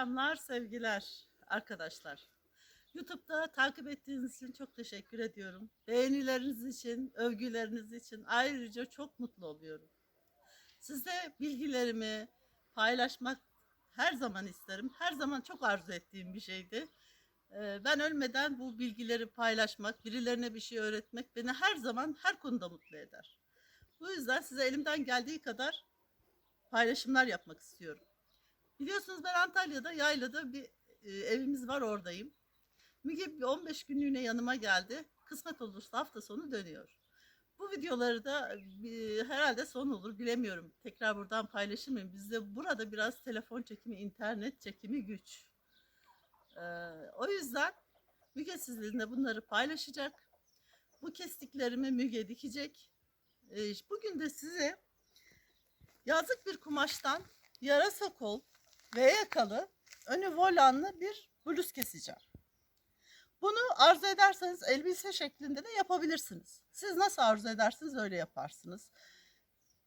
Selamlar, sevgiler arkadaşlar. YouTube'da takip ettiğiniz için çok teşekkür ediyorum. Beğenileriniz için, övgüleriniz için ayrıca çok mutlu oluyorum. Size bilgilerimi paylaşmak her zaman isterim. Her zaman çok arzu ettiğim bir şeydi. Ee, Ben ölmeden bu bilgileri paylaşmak, birilerine bir şey öğretmek beni her zaman her konuda mutlu eder. Bu yüzden size elimden geldiği kadar paylaşımlar yapmak istiyorum. Biliyorsunuz ben Antalya'da yaylada bir e, evimiz var oradayım. Müge bir 15 günlüğüne yanıma geldi. Kısmet olursa hafta sonu dönüyor. Bu videoları da e, herhalde son olur bilemiyorum. Tekrar buradan paylaşır mıyım? Bizde burada biraz telefon çekimi, internet çekimi güç. Ee, o yüzden Müge sizinle bunları paylaşacak. Bu kestiklerimi Müge dikecek. Ee, bugün de size yazlık bir kumaştan yarasa kol ve yakalı önü volanlı bir bluz keseceğim. Bunu arzu ederseniz elbise şeklinde de yapabilirsiniz. Siz nasıl arzu edersiniz öyle yaparsınız.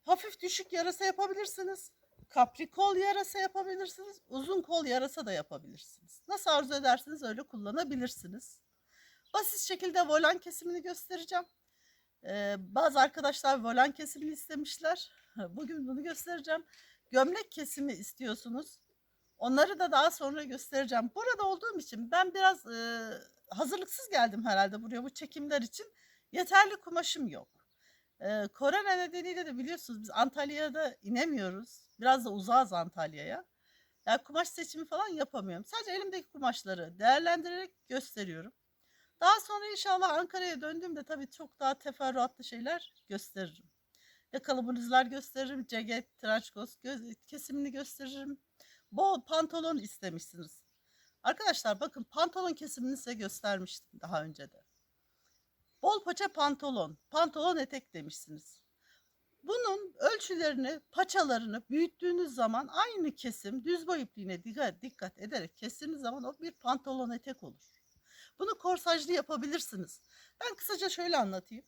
Hafif düşük yarasa yapabilirsiniz. Kapri kol yarasa yapabilirsiniz. Uzun kol yarasa da yapabilirsiniz. Nasıl arzu ederseniz öyle kullanabilirsiniz. Basit şekilde volan kesimini göstereceğim. Ee, bazı arkadaşlar volan kesimini istemişler. Bugün bunu göstereceğim. Gömlek kesimi istiyorsunuz. Onları da daha sonra göstereceğim. Burada olduğum için ben biraz e, hazırlıksız geldim herhalde buraya bu çekimler için. Yeterli kumaşım yok. E, korona nedeniyle de biliyorsunuz biz Antalya'da inemiyoruz. Biraz da uzağız Antalya'ya. Yani kumaş seçimi falan yapamıyorum. Sadece elimdeki kumaşları değerlendirerek gösteriyorum. Daha sonra inşallah Ankara'ya döndüğümde tabii çok daha teferruatlı şeyler gösteririm. Yakalı bluzlar gösteririm, ceket, trençkos göz, kesimini gösteririm. Bol pantolon istemişsiniz. Arkadaşlar bakın pantolon kesimini size göstermiştim daha önce de. Bol paça pantolon, pantolon etek demişsiniz. Bunun ölçülerini, paçalarını büyüttüğünüz zaman aynı kesim düz boy ipliğine dikkat, ederek kestiğiniz zaman o bir pantolon etek olur. Bunu korsajlı yapabilirsiniz. Ben kısaca şöyle anlatayım.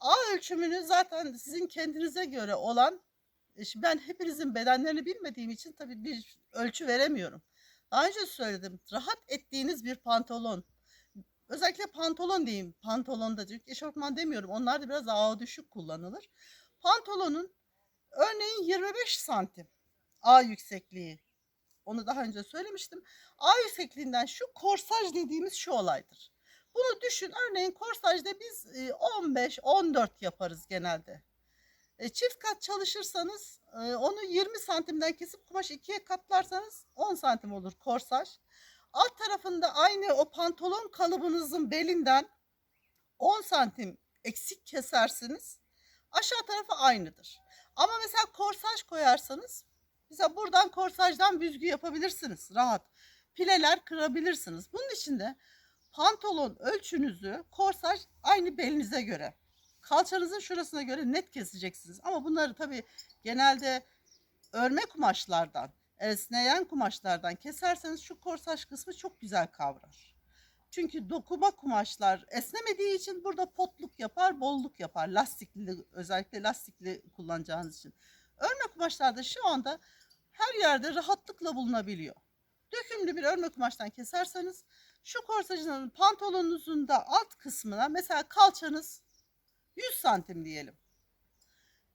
A ölçümünü zaten sizin kendinize göre olan şimdi ben hepinizin bedenlerini bilmediğim için tabii bir ölçü veremiyorum. Daha önce söyledim. Rahat ettiğiniz bir pantolon. Özellikle pantolon diyeyim. Pantolonda çünkü eşofman demiyorum. Onlar da biraz ağa düşük kullanılır. Pantolonun örneğin 25 santim A yüksekliği. Onu daha önce söylemiştim. A yüksekliğinden şu korsaj dediğimiz şu olaydır. Bunu düşün. Örneğin korsajda biz 15-14 yaparız genelde. E, çift kat çalışırsanız e, onu 20 santimden kesip kumaş ikiye katlarsanız 10 santim olur korsaj. Alt tarafında aynı o pantolon kalıbınızın belinden 10 santim eksik kesersiniz. Aşağı tarafı aynıdır. Ama mesela korsaj koyarsanız mesela buradan korsajdan büzgü yapabilirsiniz rahat. Pileler kırabilirsiniz. Bunun için de pantolon ölçünüzü korsaj aynı belinize göre kalçanızın şurasına göre net keseceksiniz. Ama bunları tabii genelde örme kumaşlardan, esneyen kumaşlardan keserseniz şu korsaj kısmı çok güzel kavrar. Çünkü dokuma kumaşlar esnemediği için burada potluk yapar, bolluk yapar. Lastikli özellikle lastikli kullanacağınız için. Örme kumaşlarda şu anda her yerde rahatlıkla bulunabiliyor. Dökümlü bir örme kumaştan keserseniz şu korsajın pantolonunuzun da alt kısmına mesela kalçanız 100 santim diyelim.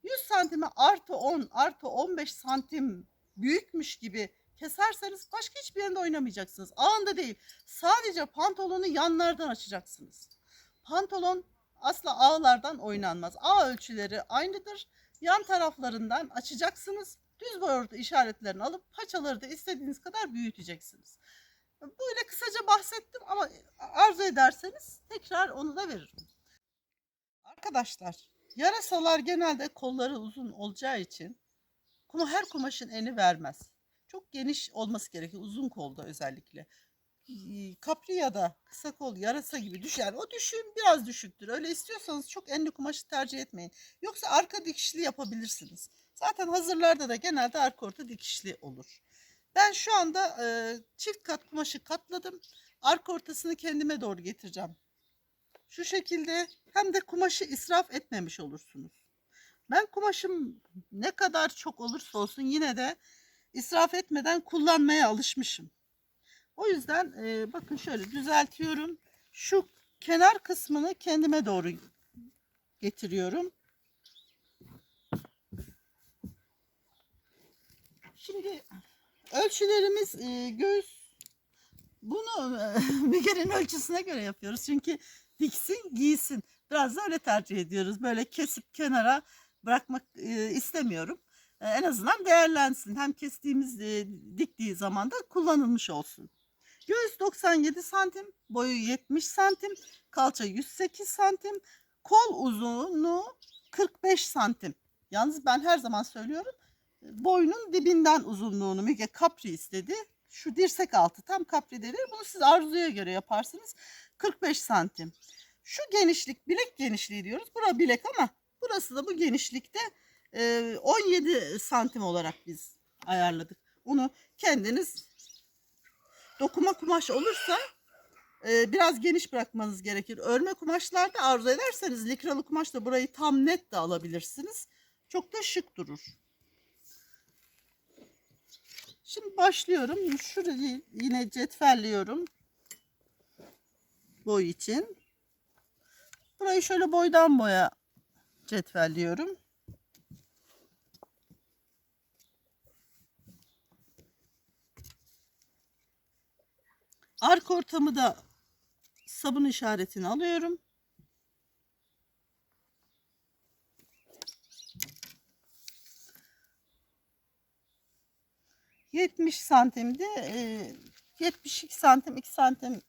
100 santime artı 10 artı 15 santim büyükmüş gibi keserseniz başka hiçbir yerinde oynamayacaksınız. Ağında değil. Sadece pantolonu yanlardan açacaksınız. Pantolon asla ağlardan oynanmaz. Ağ ölçüleri aynıdır. Yan taraflarından açacaksınız. Düz boy orta işaretlerini alıp paçaları da istediğiniz kadar büyüteceksiniz. Böyle kısaca bahsettim ama arzu ederseniz tekrar onu da veririm. Arkadaşlar yarasalar genelde kolları uzun olacağı için kuma her kumaşın eni vermez. Çok geniş olması gerekiyor uzun kolda özellikle. Kapri ya da kısa kol yarasa gibi düş yani o düşün biraz düşüktür. Öyle istiyorsanız çok enli kumaşı tercih etmeyin. Yoksa arka dikişli yapabilirsiniz. Zaten hazırlarda da genelde arka orta dikişli olur. Ben şu anda e, çift kat kumaşı katladım. Arka ortasını kendime doğru getireceğim. Şu şekilde hem de kumaşı israf etmemiş olursunuz. Ben kumaşım ne kadar çok olursa olsun yine de israf etmeden kullanmaya alışmışım. O yüzden e, bakın şöyle düzeltiyorum. Şu kenar kısmını kendime doğru getiriyorum. Şimdi ölçülerimiz e, göğüs bunu e, Müge'nin ölçüsüne göre yapıyoruz. Çünkü diksin giysin. Biraz da öyle tercih ediyoruz. Böyle kesip kenara bırakmak e, istemiyorum. E, en azından değerlensin. Hem kestiğimiz e, diktiği zaman da kullanılmış olsun. Göğüs 97 santim, boyu 70 santim, kalça 108 santim, kol uzunluğu 45 santim. Yalnız ben her zaman söylüyorum boynun dibinden uzunluğunu Müge kapri istedi. Şu dirsek altı tam kapri denir. Bunu siz arzuya göre yaparsınız. 45 santim. Şu genişlik bilek genişliği diyoruz. Bura bilek ama burası da bu genişlikte e, 17 santim olarak biz ayarladık. Bunu kendiniz dokuma kumaş olursa e, biraz geniş bırakmanız gerekir. Örme kumaşlarda arzu ederseniz likralı kumaşla burayı tam net de alabilirsiniz. Çok da şık durur. Şimdi başlıyorum. Şurayı yine cetvelliyorum. Boy için. Burayı şöyle boydan boya cetvelliyorum. Arka ortamı da sabun işaretini alıyorum. Yetmiş santimde e, 72 santim 2 santim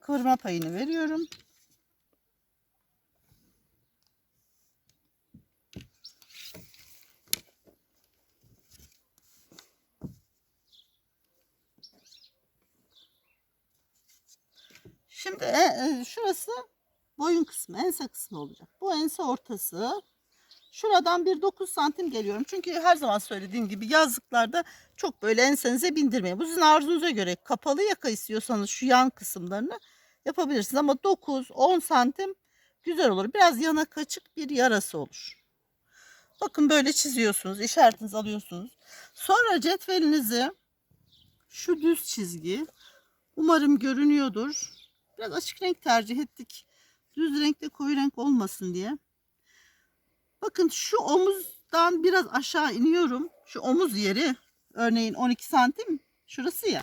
kıvırma payını veriyorum. Şimdi e, e, şurası boyun kısmı, ense kısmı olacak. Bu ense ortası. Şuradan bir 9 santim geliyorum. Çünkü her zaman söylediğim gibi yazlıklarda çok böyle ensenize bindirmeyin. Bu sizin arzunuza göre kapalı yaka istiyorsanız şu yan kısımlarını yapabilirsiniz. Ama 9-10 santim güzel olur. Biraz yana kaçık bir yarası olur. Bakın böyle çiziyorsunuz. işaretinizi alıyorsunuz. Sonra cetvelinizi şu düz çizgi umarım görünüyordur. Biraz açık renk tercih ettik. Düz renkte koyu renk olmasın diye. Bakın şu omuzdan biraz aşağı iniyorum. Şu omuz yeri örneğin 12 santim şurası ya.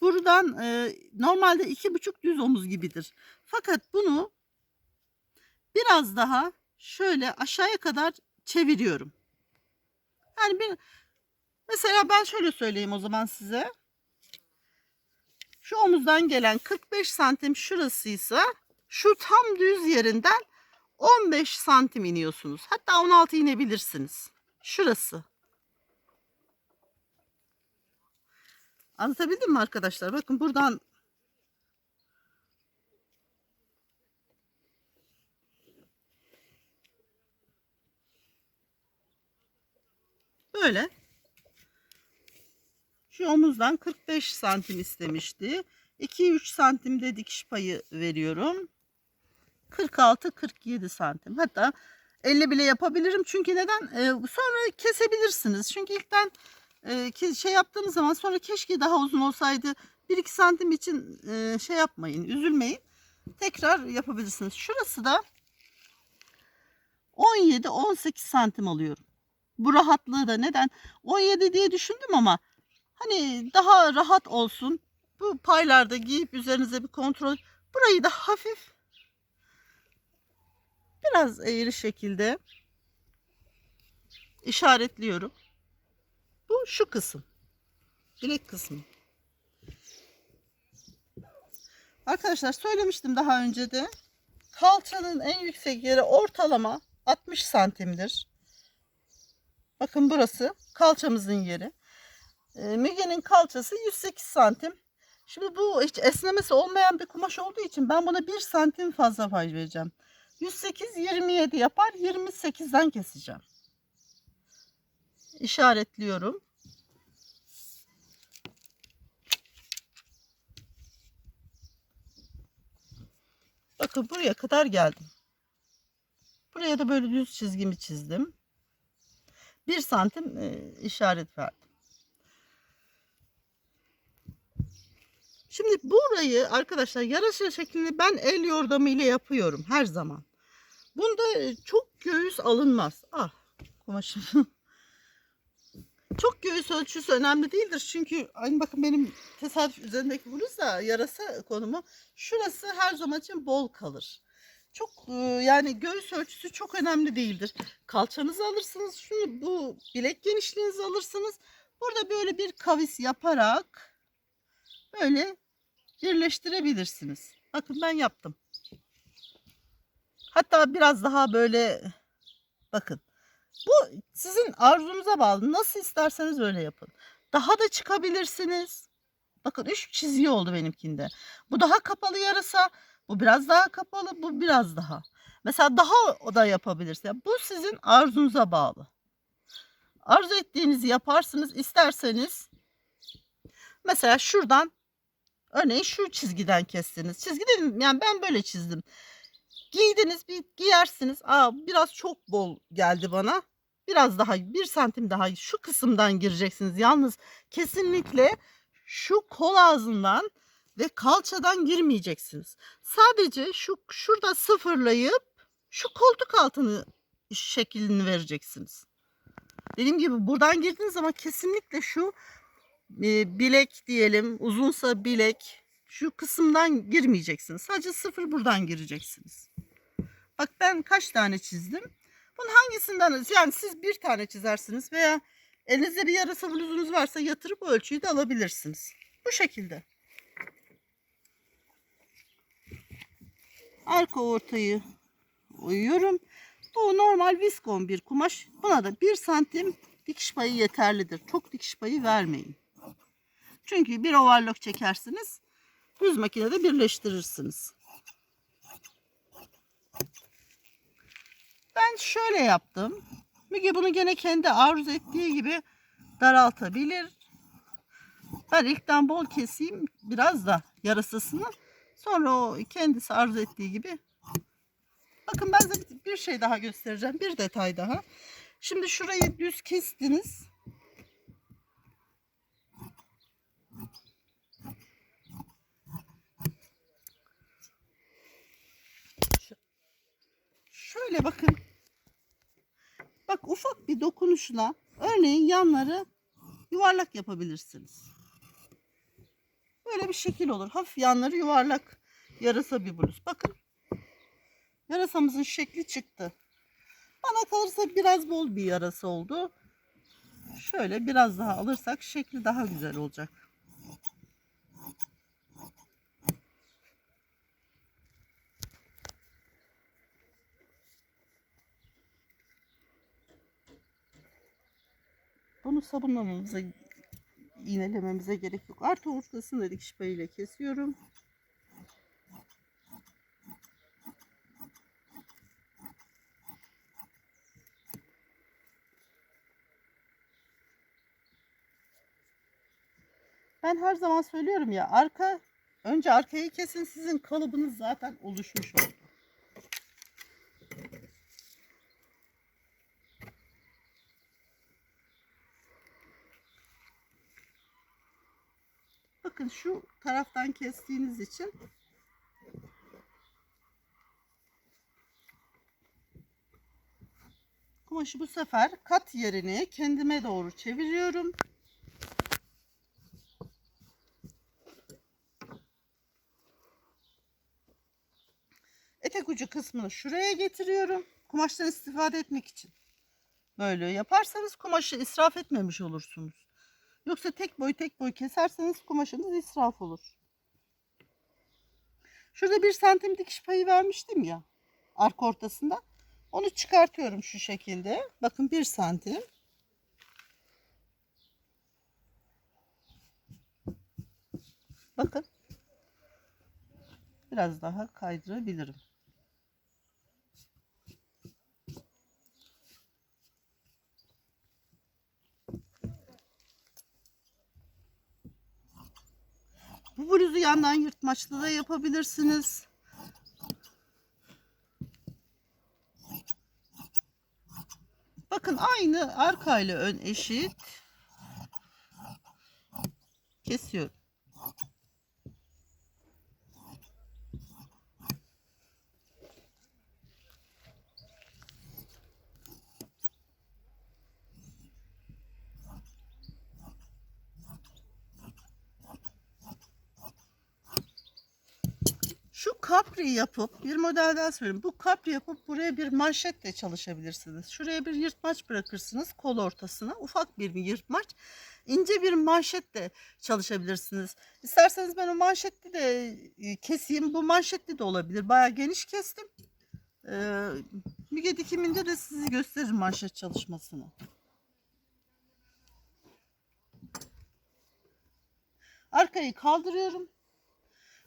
Buradan e, normalde iki buçuk düz omuz gibidir. Fakat bunu biraz daha şöyle aşağıya kadar çeviriyorum. Yani bir mesela ben şöyle söyleyeyim o zaman size. Şu omuzdan gelen 45 santim şurasıysa şu tam düz yerinden 15 santim iniyorsunuz. Hatta 16 inebilirsiniz. Şurası. Anlatabildim mi arkadaşlar? Bakın buradan böyle şu omuzdan 45 santim istemişti. 2-3 santim de dikiş payı veriyorum. 46-47 santim. Hatta 50 bile yapabilirim. Çünkü neden? Ee, sonra kesebilirsiniz. Çünkü ilkten e, şey yaptığınız zaman sonra keşke daha uzun olsaydı 1-2 santim için e, şey yapmayın. Üzülmeyin. Tekrar yapabilirsiniz. Şurası da 17-18 santim alıyorum. Bu rahatlığı da neden? 17 diye düşündüm ama hani daha rahat olsun. Bu paylarda giyip üzerinize bir kontrol. Burayı da hafif biraz eğri şekilde işaretliyorum. Bu şu kısım. Bilek kısmı. Arkadaşlar söylemiştim daha önce de. Kalçanın en yüksek yeri ortalama 60 santimdir. Bakın burası kalçamızın yeri. E, Müge'nin kalçası 108 santim. Şimdi bu hiç esnemesi olmayan bir kumaş olduğu için ben buna 1 santim fazla pay vereceğim. 108 27 yapar. 28'den keseceğim. İşaretliyorum. Bakın buraya kadar geldim. Buraya da böyle düz çizgimi çizdim. 1 santim e, işaret verdim. Şimdi burayı arkadaşlar yarasa şeklini ben el yordamıyla yapıyorum her zaman. Bunda e, çok göğüs alınmaz. Ah kumaşım. çok göğüs ölçüsü önemli değildir. Çünkü aynı bakın benim tesadüf üzerindeki bluz da yarasa konumu. Şurası her zaman için bol kalır. Çok e, yani göğüs ölçüsü çok önemli değildir. Kalçanızı alırsınız. Şunu bu bilek genişliğinizi alırsınız. Burada böyle bir kavis yaparak böyle birleştirebilirsiniz. Bakın ben yaptım. Hatta biraz daha böyle bakın. Bu sizin arzunuza bağlı. Nasıl isterseniz öyle yapın. Daha da çıkabilirsiniz. Bakın üç çizgi oldu benimkinde. Bu daha kapalı yarasa. Bu biraz daha kapalı. Bu biraz daha. Mesela daha o da yapabilirsiniz. Bu sizin arzunuza bağlı. Arzu ettiğinizi yaparsınız. İsterseniz mesela şuradan örneğin şu çizgiden kestiniz. Çizgi dedim yani ben böyle çizdim. Giydiniz bir giyersiniz. Aa biraz çok bol geldi bana. Biraz daha bir santim daha şu kısımdan gireceksiniz. Yalnız kesinlikle şu kol ağzından ve kalçadan girmeyeceksiniz. Sadece şu şurada sıfırlayıp şu koltuk altını şeklini vereceksiniz. Dediğim gibi buradan girdiğiniz zaman kesinlikle şu e, bilek diyelim uzunsa bilek şu kısımdan girmeyeceksiniz. Sadece sıfır buradan gireceksiniz. Bak ben kaç tane çizdim. Bunun hangisinden yani siz bir tane çizersiniz veya elinizde bir yarasa bluzunuz varsa yatırıp ölçüyü de alabilirsiniz. Bu şekilde. Arka ortayı uyuyorum. Bu normal viskon bir kumaş. Buna da bir santim dikiş payı yeterlidir. Çok dikiş payı vermeyin. Çünkü bir overlock çekersiniz. Düz makinede birleştirirsiniz. Ben şöyle yaptım. Müge bunu gene kendi arzu ettiği gibi daraltabilir. Ben ilkten bol keseyim biraz da yarasısını. Sonra o kendisi arzu ettiği gibi. Bakın ben size bir şey daha göstereceğim. Bir detay daha. Şimdi şurayı düz kestiniz. Şöyle bakın. Ufak bir dokunuşla örneğin yanları yuvarlak yapabilirsiniz. Böyle bir şekil olur. Hafif yanları yuvarlak yarasa bir bluz. Bakın. Yarasamızın şekli çıktı. Bana kalırsa biraz bol bir yarası oldu. Şöyle biraz daha alırsak şekli daha güzel olacak. Bunu sabunlamamıza, iğnelememize gerek yok. Artı ortasını da dikiş payıyla kesiyorum. Ben her zaman söylüyorum ya arka önce arkayı kesin sizin kalıbınız zaten oluşmuş oldu. Bakın şu taraftan kestiğiniz için kumaşı bu sefer kat yerini kendime doğru çeviriyorum. Etek ucu kısmını şuraya getiriyorum. Kumaştan istifade etmek için. Böyle yaparsanız kumaşı israf etmemiş olursunuz. Yoksa tek boy tek boy keserseniz kumaşınız israf olur. Şurada bir santim dikiş payı vermiştim ya. Arka ortasında. Onu çıkartıyorum şu şekilde. Bakın bir santim. Bakın. Biraz daha kaydırabilirim. Bu bluzu yandan yırtmaçlı da yapabilirsiniz. Bakın aynı arka ile ön eşit. Kesiyorum. Şu kapri yapıp bir model daha söyleyeyim. Bu kapri yapıp buraya bir manşetle çalışabilirsiniz. Şuraya bir yırtmaç bırakırsınız kol ortasına. Ufak bir yırtmaç. ince bir manşetle çalışabilirsiniz. İsterseniz ben o manşetli de e, keseyim. Bu manşetli de olabilir. Bayağı geniş kestim. Ee, Müge dikiminde de sizi gösteririm manşet çalışmasını. Arkayı kaldırıyorum.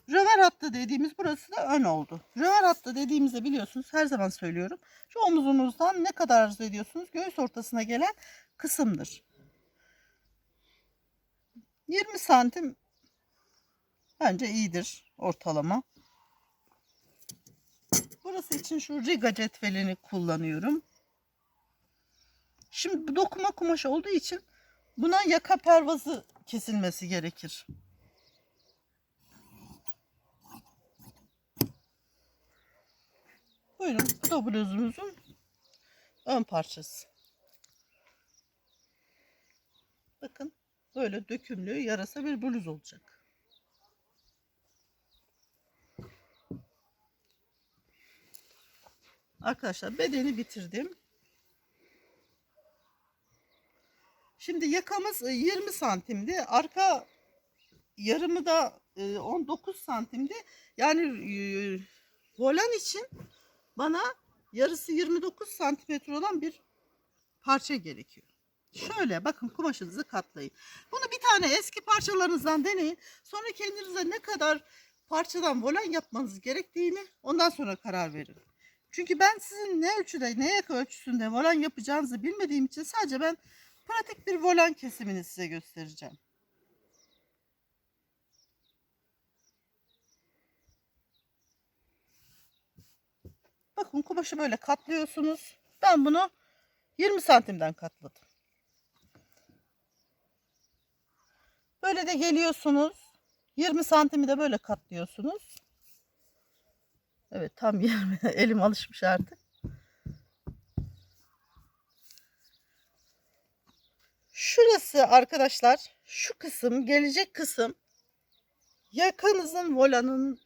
Röver hattı dediğimiz burası da ön oldu. Röver hattı dediğimizde biliyorsunuz her zaman söylüyorum. Şu omuzunuzdan ne kadar arzu ediyorsunuz? Göğüs ortasına gelen kısımdır. 20 santim bence iyidir ortalama. Burası için şu riga cetvelini kullanıyorum. Şimdi dokuma kumaşı olduğu için buna yaka pervazı kesilmesi gerekir. Buyurun bu da bluzumuzun ön parçası. Bakın böyle dökümlü yarasa bir bluz olacak. Arkadaşlar bedeni bitirdim. Şimdi yakamız e, 20 santimdi. Arka yarımı da e, 19 santimdi. Yani e, volan için bana yarısı 29 santimetre olan bir parça gerekiyor. Şöyle bakın kumaşınızı katlayın. Bunu bir tane eski parçalarınızdan deneyin. Sonra kendinize ne kadar parçadan volan yapmanız gerektiğini ondan sonra karar verin. Çünkü ben sizin ne ölçüde, ne yak ölçüsünde volan yapacağınızı bilmediğim için sadece ben pratik bir volan kesimini size göstereceğim. Bakın kumaşı böyle katlıyorsunuz. Ben bunu 20 santimden katladım. Böyle de geliyorsunuz. 20 santimi de böyle katlıyorsunuz. Evet tam 20. Elim alışmış artık. Şurası arkadaşlar şu kısım gelecek kısım yakanızın volanın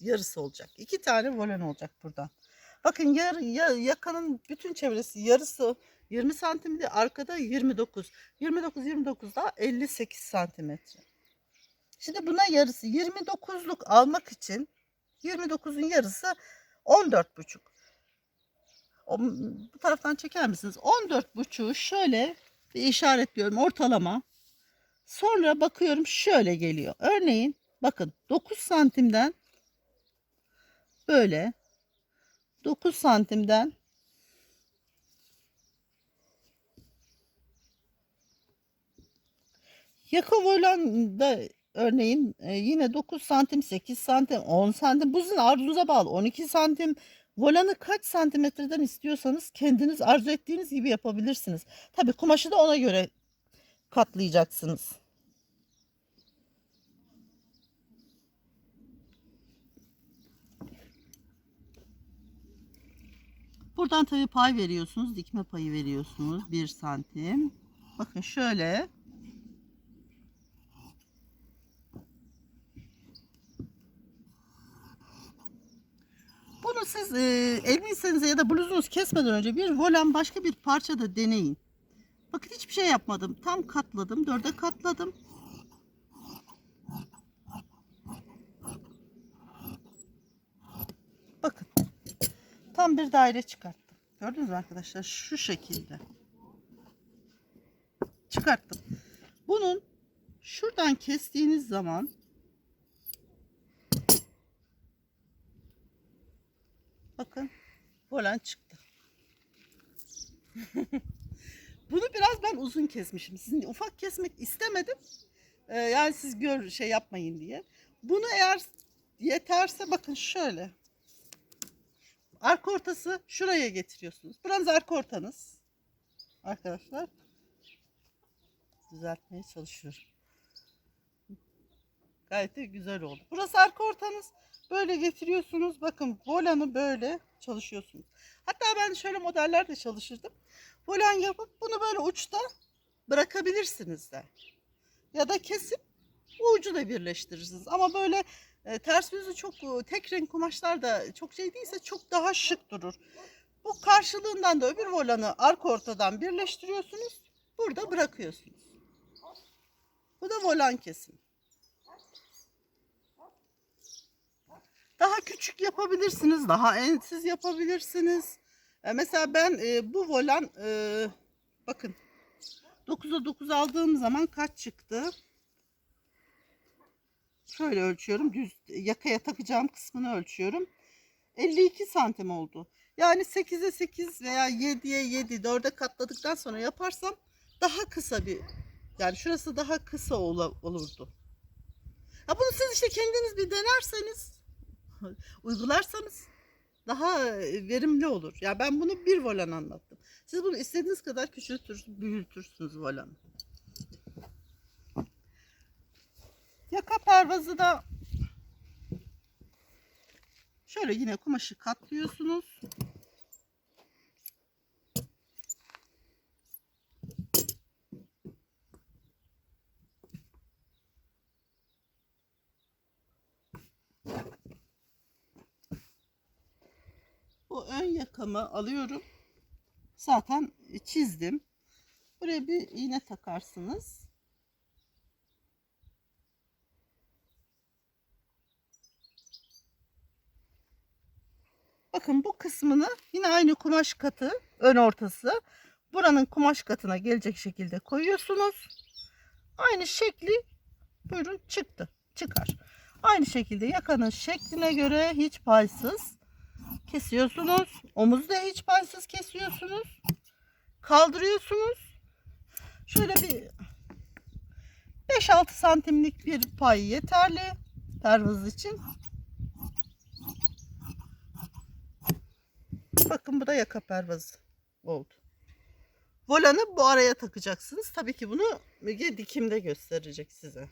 yarısı olacak. İki tane volan olacak buradan. Bakın yar, ya, yakanın bütün çevresi yarısı 20 santimdi. Arkada 29. 29 29 da 58 santimetre. Şimdi buna yarısı 29'luk almak için 29'un yarısı 14,5. O- Bu taraftan çeker misiniz? 14,5'u şöyle bir işaretliyorum ortalama. Sonra bakıyorum şöyle geliyor. Örneğin bakın 9 santimden böyle 9 santimden yaka volanda örneğin e, yine 9 santim 8 santim 10 santim bu sizin arzunuza bağlı 12 santim volanı kaç santimetreden istiyorsanız kendiniz arzu ettiğiniz gibi yapabilirsiniz. Tabi kumaşı da ona göre katlayacaksınız. Buradan tabii pay veriyorsunuz. Dikme payı veriyorsunuz. 1 santim. Bakın şöyle. Bunu siz e, elbisenize ya da bluzunuzu kesmeden önce bir volan başka bir parçada deneyin. Bakın hiçbir şey yapmadım. Tam katladım. Dörde katladım. Bakın. Tam bir daire çıkarttım. Gördünüz mü arkadaşlar? Şu şekilde. Çıkarttım. Bunun şuradan kestiğiniz zaman bakın volan çıktı. Bunu biraz ben uzun kesmişim. Sizin ufak kesmek istemedim. Ee, yani siz gör şey yapmayın diye. Bunu eğer yeterse bakın şöyle. Arka ortası şuraya getiriyorsunuz. Buranız arka ortanız. Arkadaşlar. Düzeltmeye çalışıyorum. Gayet de güzel oldu. Burası arka ortanız. Böyle getiriyorsunuz. Bakın volanı böyle çalışıyorsunuz. Hatta ben şöyle modeller de çalışırdım. Volan yapıp bunu böyle uçta bırakabilirsiniz de. Ya da kesip bu ucu da birleştirirsiniz. Ama böyle Ters yüzü çok tek renk kumaşlar da çok şey değilse çok daha şık durur. Bu karşılığından da öbür volanı arka ortadan birleştiriyorsunuz. Burada bırakıyorsunuz. Bu da volan kesim. Daha küçük yapabilirsiniz, daha ensiz yapabilirsiniz. Mesela ben bu volan bakın 9'a 9 aldığım zaman kaç çıktı? Şöyle ölçüyorum. Düz yakaya takacağım kısmını ölçüyorum. 52 santim oldu. Yani 8'e 8 veya 7'ye 7 4'e katladıktan sonra yaparsam daha kısa bir yani şurası daha kısa ola- olurdu. Ha bunu siz işte kendiniz bir denerseniz uygularsanız daha e, verimli olur. Ya ben bunu bir volan anlattım. Siz bunu istediğiniz kadar küçültürsünüz, büyütürsünüz volanı. Yaka pervazı da şöyle yine kumaşı katlıyorsunuz. Bu ön yakamı alıyorum. Zaten çizdim. Buraya bir iğne takarsınız. Bakın bu kısmını yine aynı kumaş katı ön ortası buranın kumaş katına gelecek şekilde koyuyorsunuz. Aynı şekli buyurun çıktı çıkar. Aynı şekilde yakanın şekline göre hiç paysız kesiyorsunuz. Omuzda hiç paysız kesiyorsunuz. Kaldırıyorsunuz. Şöyle bir 5-6 santimlik bir pay yeterli pervaz için. Bakın bu da yaka pervazı oldu. Volanı bu araya takacaksınız. Tabii ki bunu Müge dikimde gösterecek size.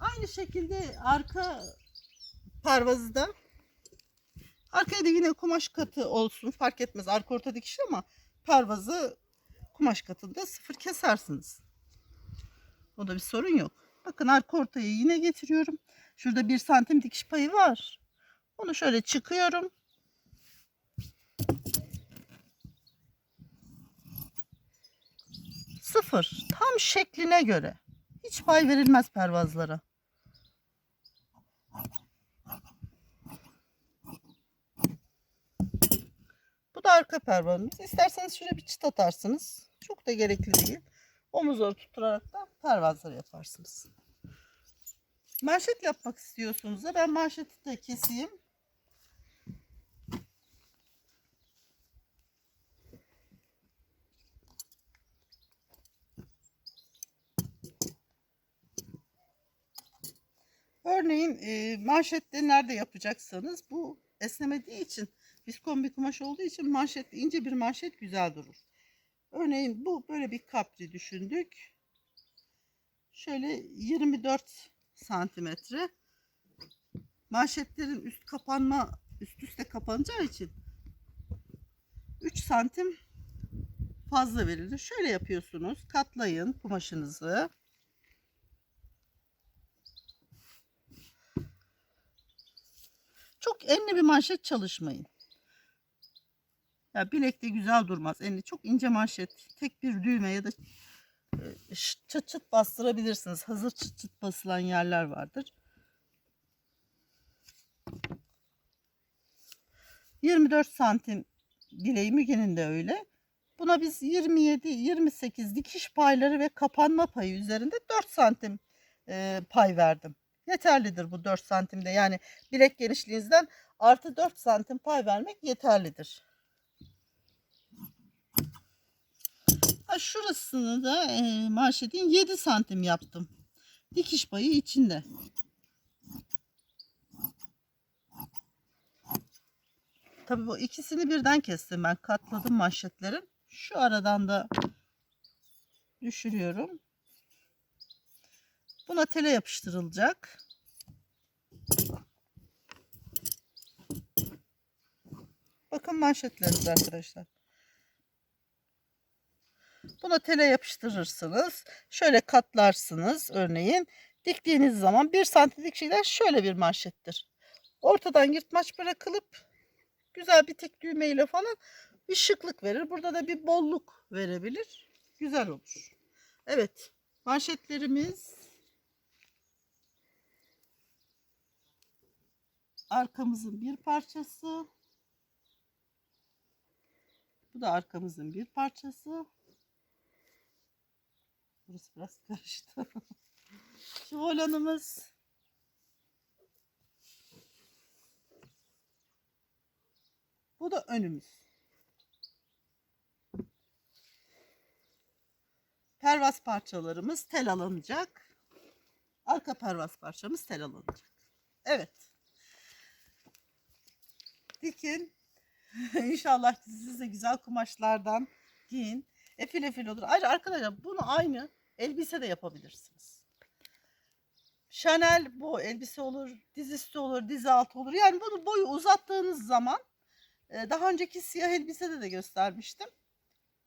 Aynı şekilde arka pervazı da arkaya da yine kumaş katı olsun fark etmez. Arka orta dikişli ama pervazı kumaş katında sıfır kesersiniz. O da bir sorun yok. Bakın arka ortayı yine getiriyorum. Şurada bir santim dikiş payı var. Onu şöyle çıkıyorum. Sıfır. Tam şekline göre. Hiç pay verilmez pervazlara. Bu da arka pervazımız. İsterseniz şuraya bir çıt atarsınız. Çok da gerekli değil. Omuzları tutturarak da pervazları yaparsınız. Manşet yapmak istiyorsunuz da ben manşeti de keseyim. Örneğin e, manşette nerede yapacaksanız bu esnemediği için viskon bir kumaş olduğu için manşet ince bir manşet güzel durur. Örneğin bu böyle bir kapri düşündük. Şöyle 24 santimetre. Manşetlerin üst kapanma üst üste kapanacağı için 3 santim fazla verilir. Şöyle yapıyorsunuz. Katlayın kumaşınızı. Çok enli bir manşet çalışmayın. Ya bilekte güzel durmaz. Enli çok ince manşet, tek bir düğme ya da e, çıt çıt bastırabilirsiniz. Hazır çıt çıt basılan yerler vardır. 24 santim bileği Müge'nin de öyle. Buna biz 27-28 dikiş payları ve kapanma payı üzerinde 4 santim e, pay verdim. Yeterlidir bu 4 santimde. Yani bilek genişliğinizden artı 4 santim pay vermek yeterlidir. Ha, şurasını da e, manşetin 7 santim yaptım. Dikiş payı içinde. Tabii bu ikisini birden kestim ben. Katladım manşetlerin. Şu aradan da düşürüyorum. Buna tele yapıştırılacak. Bakın manşetlerimiz arkadaşlar. Buna tele yapıştırırsınız. Şöyle katlarsınız örneğin. diktiğiniz zaman bir santimlik şeyler şöyle bir manşettir. Ortadan yırtmaç bırakılıp güzel bir tek düğmeyle falan bir şıklık verir. Burada da bir bolluk verebilir. Güzel olur. Evet manşetlerimiz arkamızın bir parçası. Bu da arkamızın bir parçası. Burası biraz karıştı. Şu volanımız. Bu da önümüz. Pervaz parçalarımız tel alınacak. Arka pervaz parçamız tel alınacak. Evet. Dikin. İnşallah siz de güzel kumaşlardan giyin. Efil efil olur. Ayrıca arkadaşlar bunu aynı elbise de yapabilirsiniz. Chanel bu elbise olur, dizüstü olur, diz altı olur. Yani bunu boyu uzattığınız zaman e, daha önceki siyah elbisede de göstermiştim.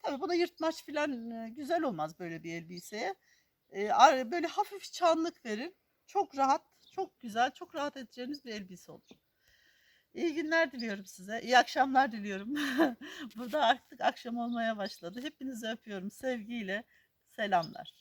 Tabii buna yırtmaç falan e, güzel olmaz böyle bir elbiseye. E, Böyle hafif çanlık verin. Çok rahat, çok güzel, çok rahat edeceğiniz bir elbise olur. İyi günler diliyorum size. İyi akşamlar diliyorum. Burada artık akşam olmaya başladı. Hepinizi öpüyorum. Sevgiyle selamlar.